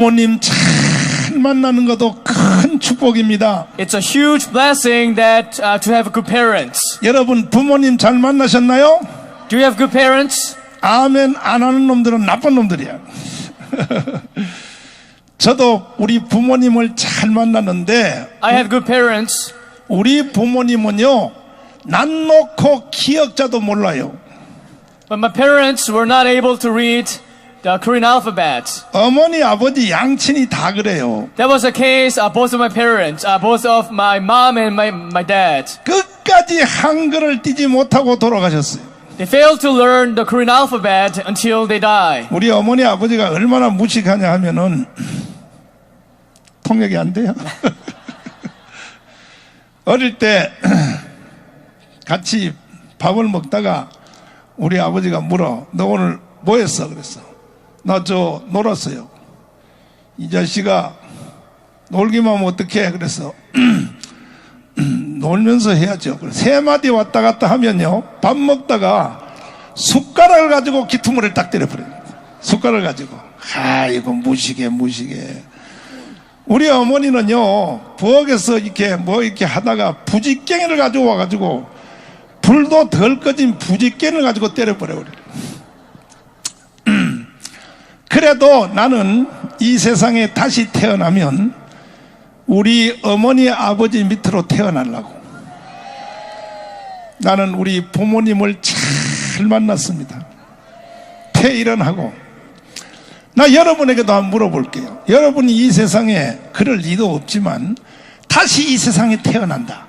부모님 잘 만나는 것도 큰 축복입니다. It's a huge blessing that uh, to have good parents. 여러분 부모님 잘 만나셨나요? Do you have good parents? 아멘 안 하는 놈들은 나쁜 놈들이야. 저도 우리 부모님을 잘 만났는데 I have good parents, 우리 부모님은요 난 놓고 기억자도 몰라요. but my parents were not able to read the Korean alphabet. 어머니 아버지 양친이 다 그래요. That was the case of both of my parents, uh, both of my mom and my, my dad. 끝까지 한글을 띄지 못하고 돌아가셨어요. They failed to learn the Korean alphabet until they die. 우리 어머니 아버지가 얼마나 무식하냐 하면은 통역이 안 돼요. 어릴 때 같이 밥을 먹다가 우리 아버지가 물어 너 오늘 뭐 했어? 그랬어. 나 저 놀았어요. 이 자식아 놀기만 하면 어떡해? 그래서 놀면서 해야죠. 세 마디 왔다 갔다 하면요. 밥 먹다가 숟가락을 가지고 기투물을 딱 때려버려요. 숟가락을 가지고. 아이고, 무시게, 무시게. 우리 어머니는요, 부엌에서 이렇게 뭐 이렇게 하다가 부지깽이를 가지고 와가지고 불도 덜 꺼진 부지깽이를 가지고 때려버려요. 그래도 나는 이 세상에 다시 태어나면 우리 어머니 아버지 밑으로 태어나려고. 나는 우리 부모님을 잘 만났습니다. 퇴일은하고. 나 여러분에게도 한번 물어볼게요. 여러분이 이 세상에 그럴 리도 없지만 다시 이 세상에 태어난다.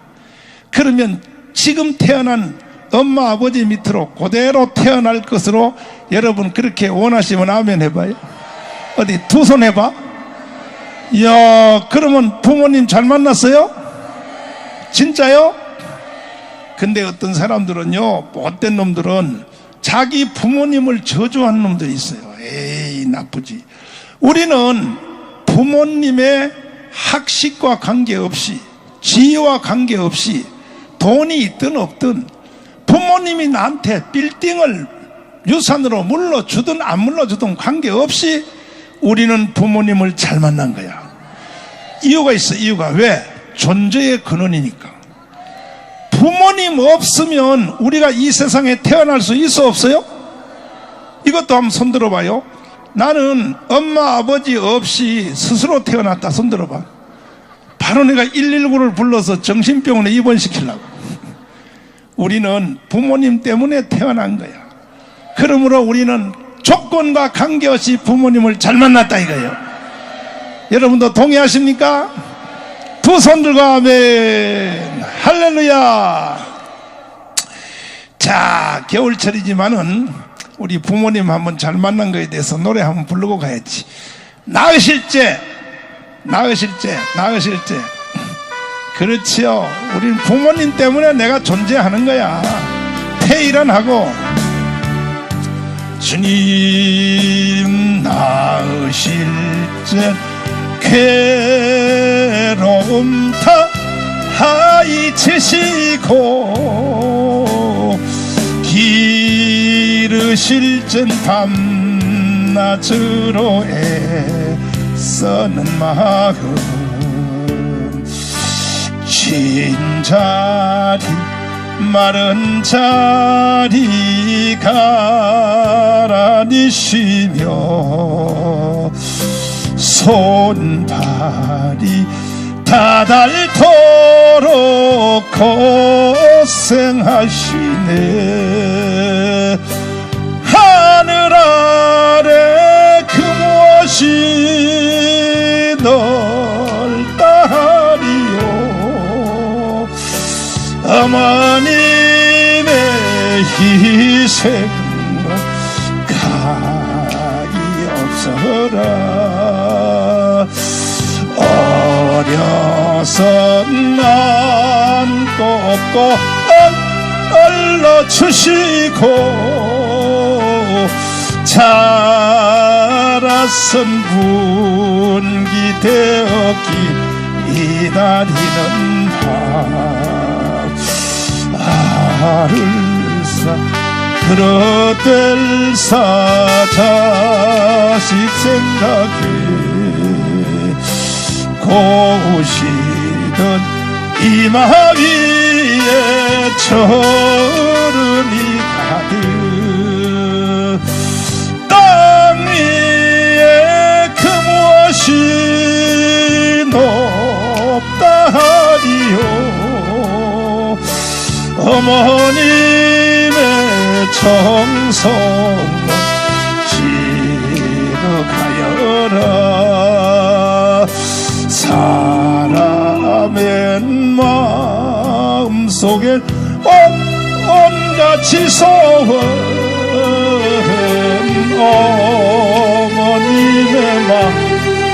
그러면 지금 태어난 엄마 아버지 밑으로 그대로 태어날 것으로 여러분 그렇게 원하시면 아멘 해봐요. 어디 두 손 해봐. 이야, 그러면 부모님 잘 만났어요? 진짜요? 근데 어떤 사람들은요, 못된 놈들은 자기 부모님을 저주하는 놈들이 있어요. 에이, 나쁘지. 우리는 부모님의 학식과 관계없이, 지위와 관계없이, 돈이 있든 없든, 부모님이 나한테 빌딩을 유산으로 물러주든 안 물러주든 관계없이 우리는 부모님을 잘 만난 거야. 이유가 있어, 이유가. 왜? 존재의 근원이니까. 부모님 없으면 우리가 이 세상에 태어날 수 있어 없어요? 이것도 한번 손들어 봐요. 나는 엄마 아버지 없이 스스로 태어났다 손들어 봐. 바로 내가 119를 불러서 정신병원에 입원시키려고. 우리는 부모님 때문에 태어난 거야. 그러므로 우리는 조건과 관계없이 부모님을 잘 만났다 이거예요. 여러분도 동의하십니까? 두 손 들고 아멘. 할렐루야. 자, 겨울철이지만은 우리 부모님 한번 잘 만난 거에 대해서 노래 한번 부르고 가야지. 나으실 때, 나으실 때, 나으실 때. 그렇지요. 우리 부모님 때문에 내가 존재하는 거야. 태일은 하고, 주님 나으실 때 괴로움 다 하이치시고 기르실 땐 밤낮으로 애써는 마음 진자리 마른 자리 가라니시며 손발이 다닳도록 고생하시네 어머님의 희생은 가히 없어라. 어려서 난또 없고 얼러주시고 자라선 분기 되었기 이다리는 밤 하늘사 그러될 사 자식 생각해 고우시던 이마 위에 저름이 어머님의 정성은 지극하여라. 사람의 마음 속에 온, 온갖 지소원 어머님의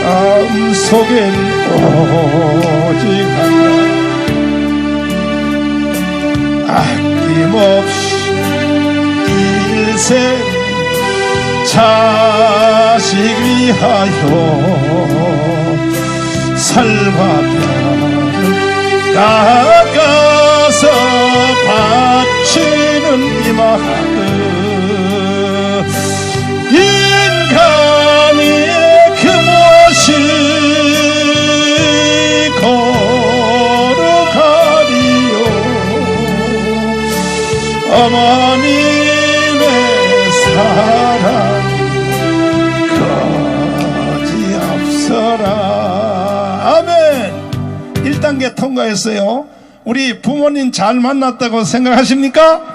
마음 속엔 오직 하나 자식 위하여 살과 뼈를 깎아서 바치는 이 마음 통과했어요 우리 부모님 잘 만났다고 생각하십니까?